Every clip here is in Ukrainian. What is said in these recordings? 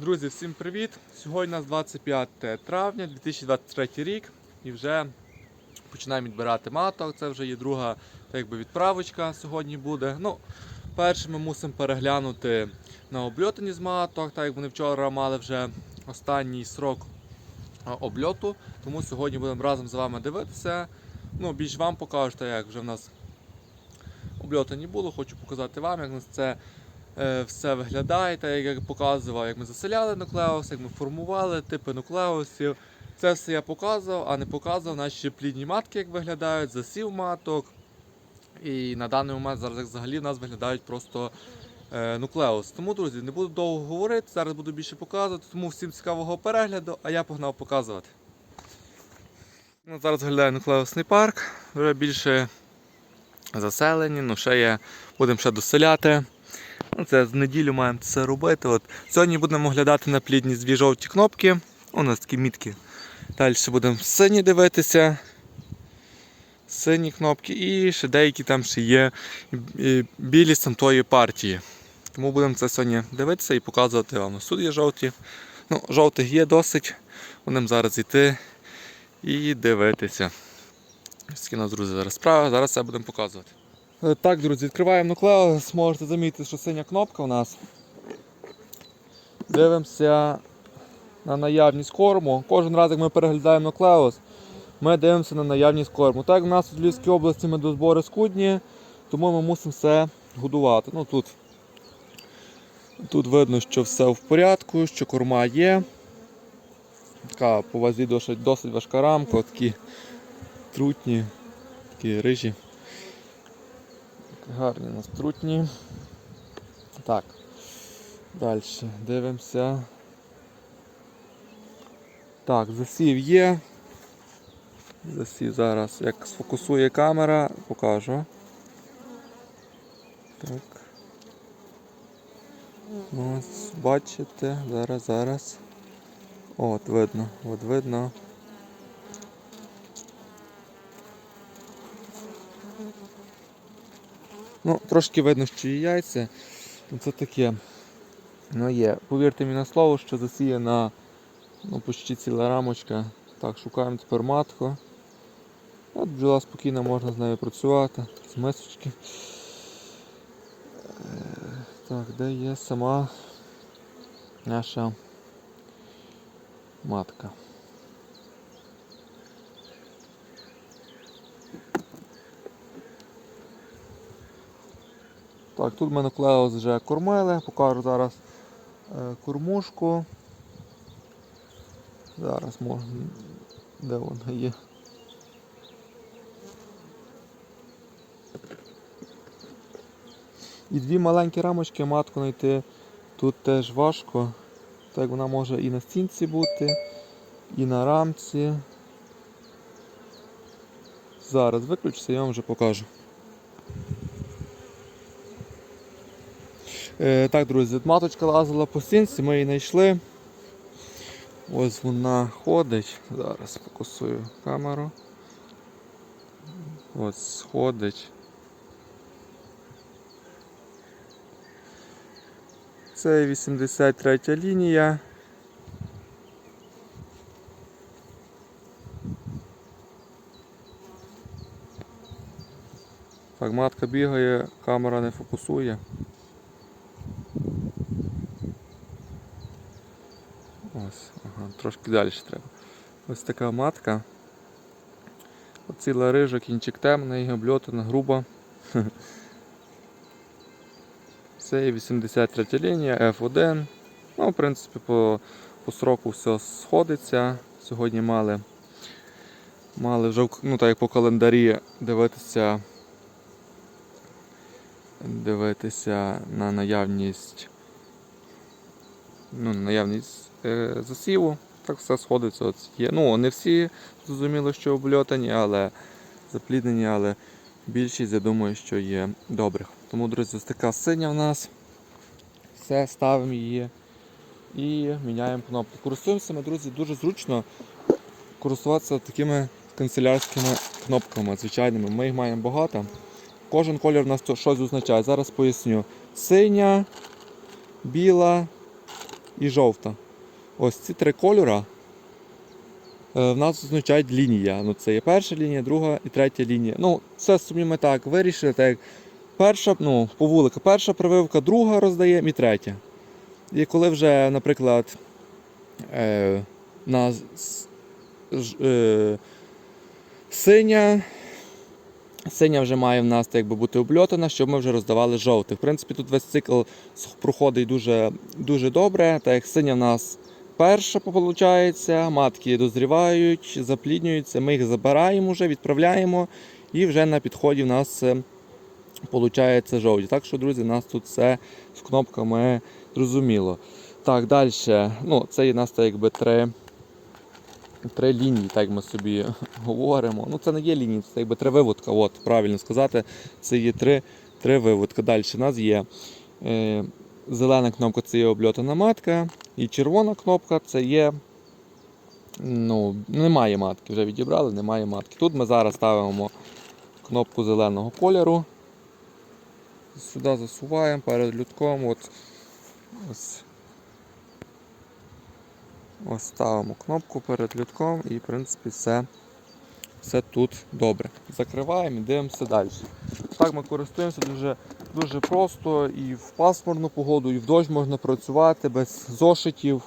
Друзі, всім привіт! Сьогодні у нас 25 травня 2023 рік і вже починаємо відбирати маток. Це вже є друга так якби, відправочка сьогодні буде. Ну, перше ми мусимо переглянути на обльотані з маток, так як вони вчора мали вже останній срок обльоту. Тому сьогодні будемо разом з вами дивитися. Ну, більш вам покажу, як вже в нас обльотані було. Хочу показати вам, як у нас це все виглядає, так як я показував, як ми заселяли нуклеус, як ми формували типи нуклеусів. Це все я показував, а не показував наші плідні матки, як виглядають, засів маток. І на даний момент зараз взагалі в нас виглядають просто е, нуклеус. Тому, друзі, не буду довго говорити, зараз буду більше показувати, тому всім цікавого перегляду, а я погнав показувати. Ну, зараз виглядає нуклеусний парк, вже більше заселені, ну ще є, будемо ще доселяти. Ну, Це з неділю маємо це робити. От. Сьогодні будемо оглядати на плідність дві жовті кнопки. У нас такі мітки. Далі будемо сині дивитися. Сині кнопки і ще деякі там ще є білі з партії. Тому будемо це сьогодні дивитися і показувати вам. Тут є жовті. Ну, жовтих є досить. Будемо зараз йти і дивитися. Ось у нас, друзі, зараз справа. Зараз це будемо показувати. Е, Так, друзі, відкриваємо нуклеус, можете замітити, що синя кнопка у нас. Дивимося на наявність корму. Кожен раз, як ми переглядаємо нуклеус, ми дивимося на наявність корму. Так, в нас у Львівській області ми до збори скудні, тому ми мусимо все годувати. Ну, тут, тут видно, що все в порядку, що корма є. Така по вазі досить, досить важка рамка, такі трутні, такі рижі. Гарні у нас трутні. Так. Далі дивимося. Так, засів є. Засів зараз, як сфокусує камера, покажу. Так. Ось, бачите, зараз, зараз. От, видно, от видно. Ну, трошки видно, що є яйця. Ну, Це таке. Ну є. Повірте мені на слово, що засіяна ну, почти ціла рамочка. Так, шукаємо тепер матку. От бджола спокійно можна з нею працювати. З мисочки. Е, Так, де є сама наша матка. Так, тут в мене клеос вже кормили, покажу зараз е, кормушку. Зараз можна, де вона є. І дві маленькі рамочки матку знайти тут теж важко. Так вона може і на стінці бути, і на рамці. Зараз виключуся, я вам вже покажу. Так, друзі, маточка лазила по стінці, ми її знайшли. Ось вона ходить. Зараз фокусую камеру. Ось ходить. Це 83 лінія. Так, матка бігає, камера не фокусує. Ось, ага, трошки далі треба. Ось така матка. Ціла рижа, кінчик темний, обльотана, груба. Це є 83 лінія, F1. Ну, в принципі, по, по сроку все сходиться. Сьогодні мали, мали вже ну, так як по календарі дивитися, дивитися на наявність, ну, наявність е, засіву. Так все сходиться. От є. Ну, не всі зрозуміло, що обльотані, але запліднені, але більшість, я думаю, що є добрих. Тому, друзі, ось така синя в нас. Все, ставимо її і міняємо кнопку. Користуємося ми, друзі, дуже зручно користуватися такими канцелярськими кнопками звичайними. Ми їх маємо багато. Кожен колір у нас щось означає. Зараз поясню. Синя, біла, і жовта. Ось ці три кольора е, в нас означають лінія. Ну, це є перша лінія, друга і третя лінія. Ну, це собі ми так вирішили, так як перша, ну, по вулика, перша прививка, друга роздаємо і третя. І коли вже, наприклад, е, на е, синя. Синя вже має в нас так якби бути обльотана, щоб ми вже роздавали жовтих. В принципі, тут весь цикл проходить дуже, дуже добре. Так як синя в нас перша виходить, матки дозрівають, запліднюються, ми їх забираємо вже, відправляємо, і вже на підході в нас виходить жовті. Так що, друзі, у нас тут все з кнопками зрозуміло. Так, далі. Ну, це є нас так якби три, три лінії, так ми собі говоримо. Ну, це не є лінії, це якби три виводка. От, правильно сказати, це є три, три виводка. Далі у нас є е, зелена кнопка це є обльотана матка, і червона кнопка це є. Ну, немає матки, вже відібрали, немає матки. Тут ми зараз ставимо кнопку зеленого кольору. Сюди засуваємо перед людком. От, ось. Ось ставимо кнопку перед людком і в принципі все, все тут добре. Закриваємо і дивимося далі. Так ми користуємося дуже, дуже просто і в пасмурну погоду, і в дощ можна працювати без зошитів.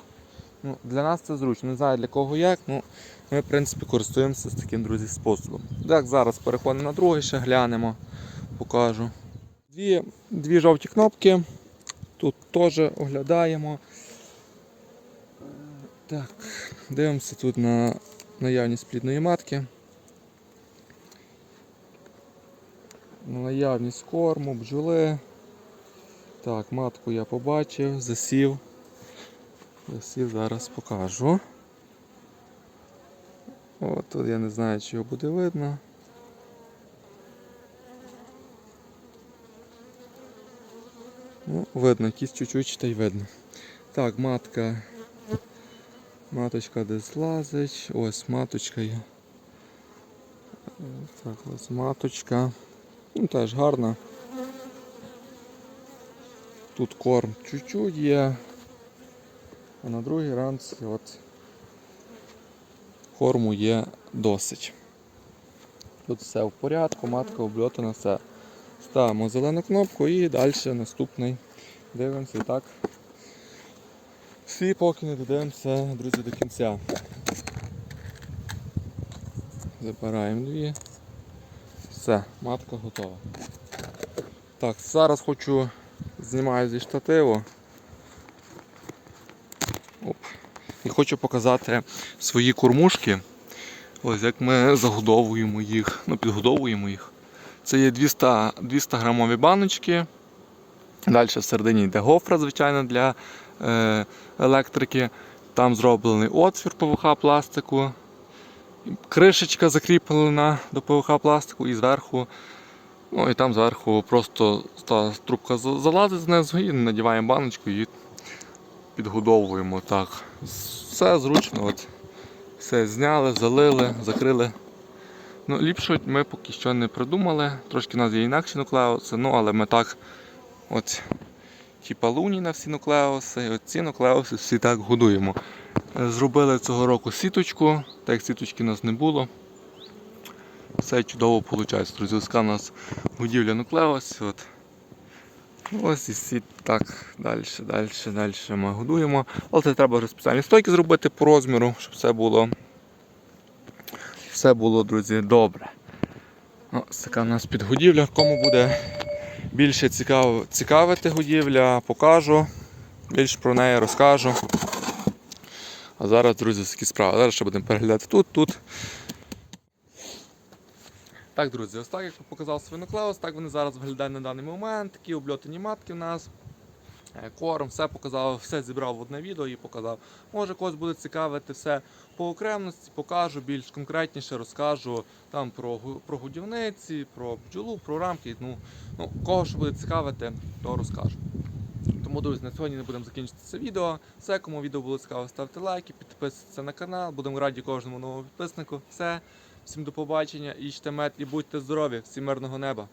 Ну, для нас це зручно. Не знаю для кого як. Ну, ми в принципі користуємося з таким друзі способом. Так, зараз переходимо на другий, ще глянемо, покажу. Дві, дві жовті кнопки. Тут теж оглядаємо. Так, дивимося тут на наявність плідної матки. На наявність корму, бджоли. Так, матку я побачив, засів. Засів, зараз покажу. О, тут я не знаю, чи його буде видно. Ну, видно, якісь чуть-чуть та й видно. Так, матка. Маточка десь злазить. Ось маточка є. Так, ось маточка. Ну, теж гарна. Тут корм чуть-чуть є. А на другій ранці от корму є досить. Тут все в порядку, матка обльотана, все. Ставимо зелену кнопку і далі наступний. Дивимося і так. Всі поки не додивимося, друзі, до кінця. Забираємо дві. Все, матка готова. Так, зараз хочу знімаю зі штативу. Оп. І хочу показати свої кормушки. Ось як ми загодовуємо їх, ну підгодовуємо їх. Це є 200, 200 грамові баночки. Далі всередині йде гофра, звичайно, для електрики. Там зроблений отвір ПВХ пластику. Кришечка закріплена до ПВХ пластику і зверху. Ну і там зверху просто та трубка залазить знизу і надіваємо баночку і підгодовуємо так. Все зручно. От. Все зняли, залили, закрили. Ну, ліпше ми поки що не придумали. Трошки у нас є інакші нуклеуси, ну але ми так от типа на всі нуклеуси, от ці нуклеуси всі так годуємо. Е, Зробили цього року сіточку, так як сіточки у нас не було. Все чудово виходить. Друзі, ось у нас будівля нуклеус. От. Ось і всі так далі, далі, далі ми годуємо. Але це треба вже спеціальні стойки зробити по розміру, щоб все було, все було, друзі, добре. Ось така у нас підгодівля. Кому буде більше цікав, цікавити годівля, покажу. Більше про неї розкажу. А зараз, друзі, такі справи. Зараз ще будемо переглядати тут, тут. Так, друзі, ось так як показав свиноклеус, так вони зараз виглядають на даний момент. Такі обльотані матки в нас. Е, Корм, все показав, все зібрав в одне відео і показав. Може когось буде цікавити все по окремості, покажу більш конкретніше, розкажу там про, про годівниці, про бджолу, про рамки. Ну, ну, кого що буде цікавити, то розкажу. Тому, друзі, на сьогодні не будемо закінчити це відео. Все, кому відео було цікаво, ставте лайки, підписуйтесь на канал. Будемо раді кожному новому підписнику. Все, всім до побачення, їжте мед і будьте здорові, всім мирного неба.